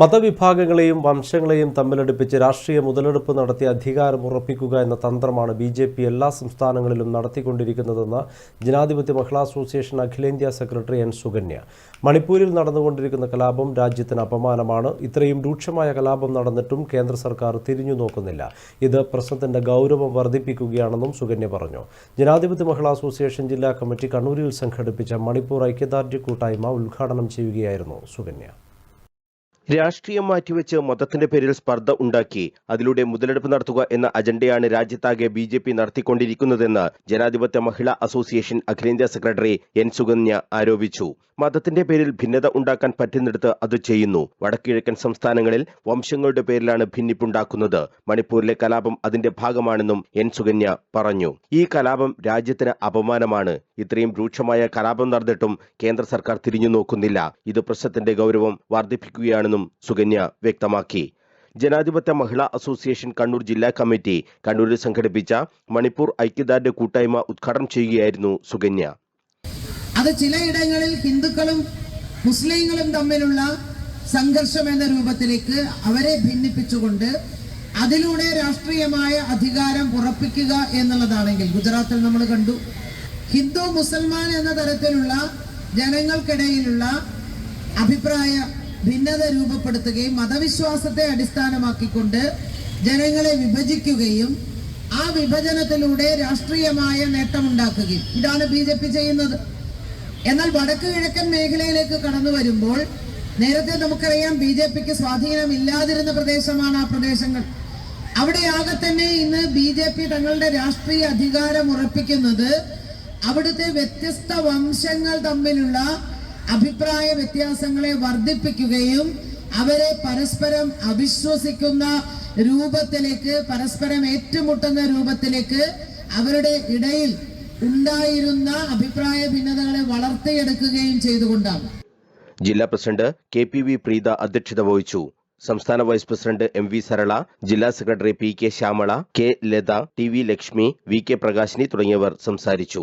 മതവിഭാഗങ്ങളെയും വംശങ്ങളെയും തമ്മിലടുപ്പിച്ച് രാഷ്ട്രീയ മുതലെടുപ്പ് നടത്തി അധികാരം ഉറപ്പിക്കുക എന്ന തന്ത്രമാണ് ബി ജെ പി എല്ലാ സംസ്ഥാനങ്ങളിലും നടത്തിക്കൊണ്ടിരിക്കുന്നതെന്ന് ജനാധിപത്യ മഹിളാ അസോസിയേഷൻ അഖിലേന്ത്യാ സെക്രട്ടറി എൻ സുകന്യ. മണിപ്പൂരിൽ നടന്നുകൊണ്ടിരിക്കുന്ന കലാപം രാജ്യത്തിന് അപമാനമാണ്. ഇത്രയും രൂക്ഷമായ കലാപം നടന്നിട്ടും കേന്ദ്ര സർക്കാർ തിരിഞ്ഞു നോക്കുന്നില്ല. ഇത് പ്രശ്നത്തിന്റെ ഗൗരവം വർദ്ധിപ്പിക്കുകയാണെന്നും സുകന്യ പറഞ്ഞു. ജനാധിപത്യ മഹിളാ അസോസിയേഷൻ ജില്ലാ കമ്മിറ്റി കണ്ണൂരിൽ സംഘടിപ്പിച്ച മണിപ്പൂർ ഐക്യദാർഢ്യ കൂട്ടായ്മ ഉദ്ഘാടനം ചെയ്യുകയായിരുന്നു സുകന്യ. രാഷ്ട്രീയം മാറ്റിവെച്ച് മതത്തിന്റെ പേരിൽ സ്പർദ്ധ ഉണ്ടാക്കി അതിലൂടെ മുതലെടുപ്പ് നടത്തുക എന്ന അജണ്ടയാണ് രാജ്യത്താകെ ബി ജെ പി നടത്തിക്കൊണ്ടിരിക്കുന്നതെന്ന് ജനാധിപത്യ മഹിളാ അസോസിയേഷൻ അഖിലേന്ത്യാ സെക്രട്ടറി എൻ സുഗന്യ ആരോപിച്ചു. മതത്തിന്റെ പേരിൽ ഭിന്നത ഉണ്ടാക്കാൻ പറ്റുന്നിടത്ത് അത് ചെയ്യുന്നു. വടക്കിഴക്കൻ സംസ്ഥാനങ്ങളിൽ വംശങ്ങളുടെ പേരിലാണ് ഭിന്നിപ്പുണ്ടാക്കുന്നത്. മണിപ്പൂരിലെ കലാപം അതിന്റെ ഭാഗമാണെന്നും എൻ സുഗന്യ പറഞ്ഞു. ഈ കലാപം രാജ്യത്തിന് അപമാനമാണ്. ഇത്രയും രൂക്ഷമായ കലാപം നടന്നിട്ടും കേന്ദ്ര സർക്കാർ തിരിഞ്ഞു നോക്കുന്നില്ല. ഇത് പ്രശ്നത്തിന്റെ ഗൗരവം വർദ്ധിപ്പിക്കുകയാണെന്നും സുകന്യ വ്യക്തമാക്കി. ജനാധിപത്യ മഹിളാ അസോസിയേഷൻ കണ്ണൂർ ജില്ലാ കമ്മിറ്റി കണ്ണൂരിൽ സംഘടിപ്പിച്ച മണിപ്പൂർ ഐക്യദാർഢ്യ കൂട്ടായ്മ ഉദ്ഘാടനം ചെയ്യുകയായിരുന്നു സുകന്യ. അത് ചിലയിടങ്ങളിൽ ഹിന്ദുക്കളും മുസ്ലിങ്ങളും തമ്മിലുള്ള സംഘർഷം എന്ന രൂപത്തിലേക്ക് അവരെ ഭിന്നിപ്പിച്ചുകൊണ്ട് അതിലൂടെ രാഷ്ട്രീയമായ അധികാരം ഉറപ്പിക്കുക എന്നുള്ളതാണെങ്കിൽ ഗുജറാത്തിൽ നമ്മൾ കണ്ടു. ഹിന്ദു മുസൽമാൻ എന്ന തരത്തിലുള്ള ജനങ്ങൾക്കിടയിലുള്ള അഭിപ്രായ ഭിന്നത രൂപപ്പെടുത്തുകയും മതവിശ്വാസത്തെ അടിസ്ഥാനമാക്കിക്കൊണ്ട് ജനങ്ങളെ വിഭജിക്കുകയും ആ വിഭജനത്തിലൂടെ രാഷ്ട്രീയമായ നേട്ടമുണ്ടാക്കുകയും ഇതാണ് ബി ജെ പി ചെയ്യുന്നത്. എന്നാൽ വടക്ക് കിഴക്കൻ മേഖലയിലേക്ക് കടന്നു വരുമ്പോൾ നേരത്തെ നമുക്കറിയാം ബി ജെ പിക്ക് സ്വാധീനമില്ലാതിരുന്ന പ്രദേശമാണ് ആ പ്രദേശങ്ങൾ. അവിടെയാകെ തന്നെ ഇന്ന് ബി ജെ പി തങ്ങളുടെ രാഷ്ട്രീയ അധികാരം ഉറപ്പിക്കുന്നത് അവിടുത്തെ വ്യത്യസ്ത വംശങ്ങൾ തമ്മിലുള്ള അഭിപ്രായ വ്യത്യാസങ്ങളെ വർദ്ധിപ്പിക്കുകയും അവരെ പരസ്പരം അവിശ്വസിക്കുന്ന രൂപത്തിലേക്ക് പരസ്പരം ഏറ്റുമുട്ടുന്ന രൂപത്തിലേക്ക് അവരുടെ ഇടയിൽ ഉണ്ടായിരുന്ന അഭിപ്രായ ഭിന്നതകളെ വളർത്തിയെടുക്കുകയും ചെയ്തുകൊണ്ടാണ്. ജില്ലാ president K P V Preetha അധ്യക്ഷത വഹിച്ചു. സംസ്ഥാന vice president M V Sarala ജില്ലാ secretary P K Shyamala K Latha T V Lakshmi V K Prakashini തുടങ്ങിയവർ സംസാരിച്ചു.